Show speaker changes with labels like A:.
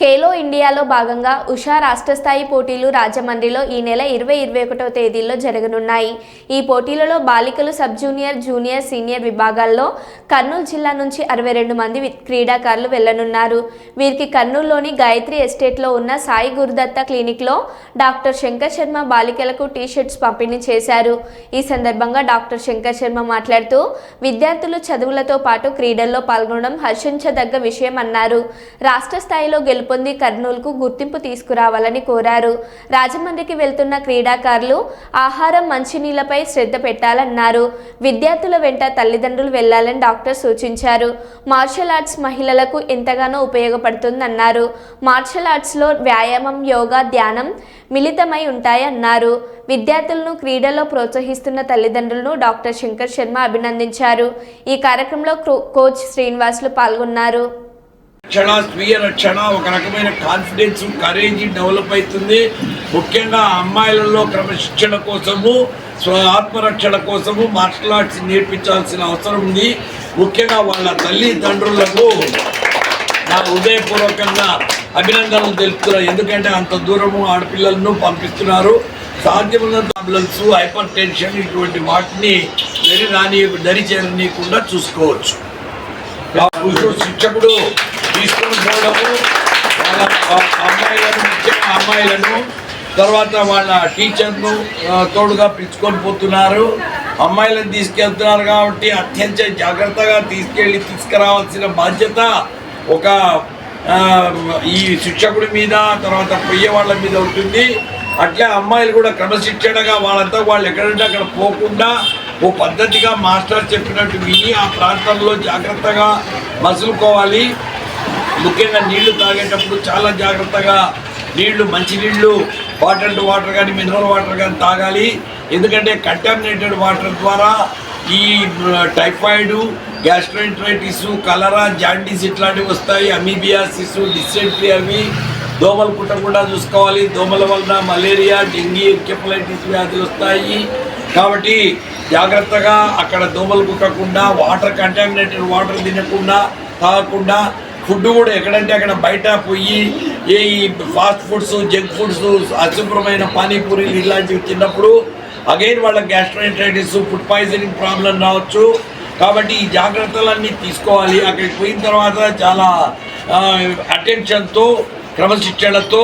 A: ఖేలో ఇండియాలో భాగంగా ఉషా రాష్ట్ర స్థాయి పోటీలు రాజమండ్రిలో ఈ నెల ఇరవై ఇరవై ఒకటో తేదీల్లో జరగనున్నాయి. ఈ పోటీలలో బాలికలు సబ్ జూనియర్ జూనియర్ సీనియర్ విభాగాల్లో కర్నూలు జిల్లా నుంచి అరవై రెండు మంది క్రీడాకారులు వెళ్ళనున్నారు వీరికి కర్నూలులోని గాయత్రి ఎస్టేట్లో ఉన్న సాయి గురుదత్త క్లినిక్లో డాక్టర్ శంకర్ శర్మ బాలికలకు టీ షర్ట్స్ పంపిణీ చేశారు. ఈ సందర్భంగా డాక్టర్ శంకర్ శర్మ మాట్లాడుతూ విద్యార్థులు చదువులతో పాటు క్రీడల్లో పాల్గొనడం హర్షించదగ్గ విషయం అన్నారు రాష్ట్ర స్థాయిలో గెలుపొంది కర్నూలుకు గుర్తింపు తీసుకురావాలని కోరారు. రాజమండ్రికి వెళ్తున్న క్రీడాకారులు ఆహారం మంచినీళ్ళపై శ్రద్ధ పెట్టాలన్నారు. విద్యార్థుల వెంట తల్లిదండ్రులు వెళ్ళాలని డాక్టర్ సూచించారు. మార్షల్ ఆర్ట్స్ మహిళలకు ఎంతగానో ఉపయోగపడుతుందన్నారు. మార్షల్ ఆర్ట్స్లో వ్యాయామం యోగా ధ్యానం మిళితమై ఉంటాయన్నారు. విద్యార్థులను క్రీడలో ప్రోత్సహిస్తున్న తల్లిదండ్రులను డాక్టర్ శంకర్ శర్మ అభినందించారు. ఈ కార్యక్రమంలో కోచ్ శ్రీనివాసులు పాల్గొన్నారు.
B: రక్షణ స్వీయ రక్షణ ఒక రకమైన కాన్ఫిడెన్స్ కరేజ్ డెవలప్ అవుతుంది. ముఖ్యంగా అమ్మాయిలలో క్రమశిక్షణ కోసము స్వ ఆత్మరక్షణ కోసము మార్షల్ ఆర్ట్స్ నేర్పించాల్సిన అవసరం ఉంది. ముఖ్యంగా వాళ్ళ తల్లిదండ్రులకు నా హృదయపూర్వకంగా అభినందనలు తెలుపుతున్నా. ఎందుకంటే అంత దూరము ఆడపిల్లలను పంపిస్తున్నారు. సాధ్యమైన ప్రాబ్లమ్స్ హైపర్ టెన్షన్ ఇటువంటి వాటిని దరి రాని దరి చేరనీయకుండా చూసుకోవచ్చు శిక్షకుడు తీసుకొని పోవడము వాళ్ళ అమ్మాయిలను ముఖ్యంగా అమ్మాయిలను తర్వాత వాళ్ళ టీచర్ను తోడుగా పిలుచుకొని పోతున్నారు. అమ్మాయిలను తీసుకెళ్తున్నారు కాబట్టి అత్యంత జాగ్రత్తగా తీసుకెళ్ళి తీసుకురావాల్సిన బాధ్యత ఒక ఈ శిక్షకుడి మీద తర్వాత పొయ్యే వాళ్ళ మీద ఉంటుంది. అట్లే అమ్మాయిలు కూడా క్రమశిక్షణగా వాళ్ళంతా వాళ్ళు ఎక్కడంటే అక్కడ పోకుండా ఓ పద్ధతిగా మాస్టర్ చెప్పినట్టు విని ఆ ప్రాంతంలో జాగ్రత్తగా మసులుకోవాలి. ముఖ్యంగా నీళ్ళు తాగేటప్పుడు చాలా జాగ్రత్తగా నీళ్ళు మంచినీళ్ళు వాటర్ వాటర్ కానీ మినరల్ వాటర్ కానీ తాగాలి. ఎందుకంటే కంటామినేటెడ్ వాటర్ ద్వారా ఈ టైఫాయిడ్ గ్యాస్ట్రైంట్రైటిస్ కలరా జాండీస్ ఇట్లాంటివి వస్తాయి. అమీబియాసిస్ డిసెంట్రీ అవి దోమలు కుట్టకుండా చూసుకోవాలి. దోమల వలన మలేరియా డెంగీ ఎన్కెఫలైటిస్ వ్యాధులు వస్తాయి. కాబట్టి జాగ్రత్తగా అక్కడ దోమలు కుట్టకుండా వాటర్ కంటామినేటెడ్ వాటర్ తినకుండా తాగకుండా ఫుడ్ కూడా ఎక్కడంటే అక్కడ బయట పోయి ఏ ఈ ఫాస్ట్ ఫుడ్స్ జంక్ ఫుడ్స్ అశుభ్రమైన పానీపూరీలు ఇలాంటివి తిన్నప్పుడు అగైన్ వాళ్ళ గ్యాస్ట్రైటైటిస్ ఫుడ్ పాయిజనింగ్ ప్రాబ్లం రావచ్చు. కాబట్టి ఈ జాగ్రత్తలన్నీ తీసుకోవాలి. అక్కడికి పోయిన తర్వాత చాలా అటెన్షన్తో క్రమశిక్షణతో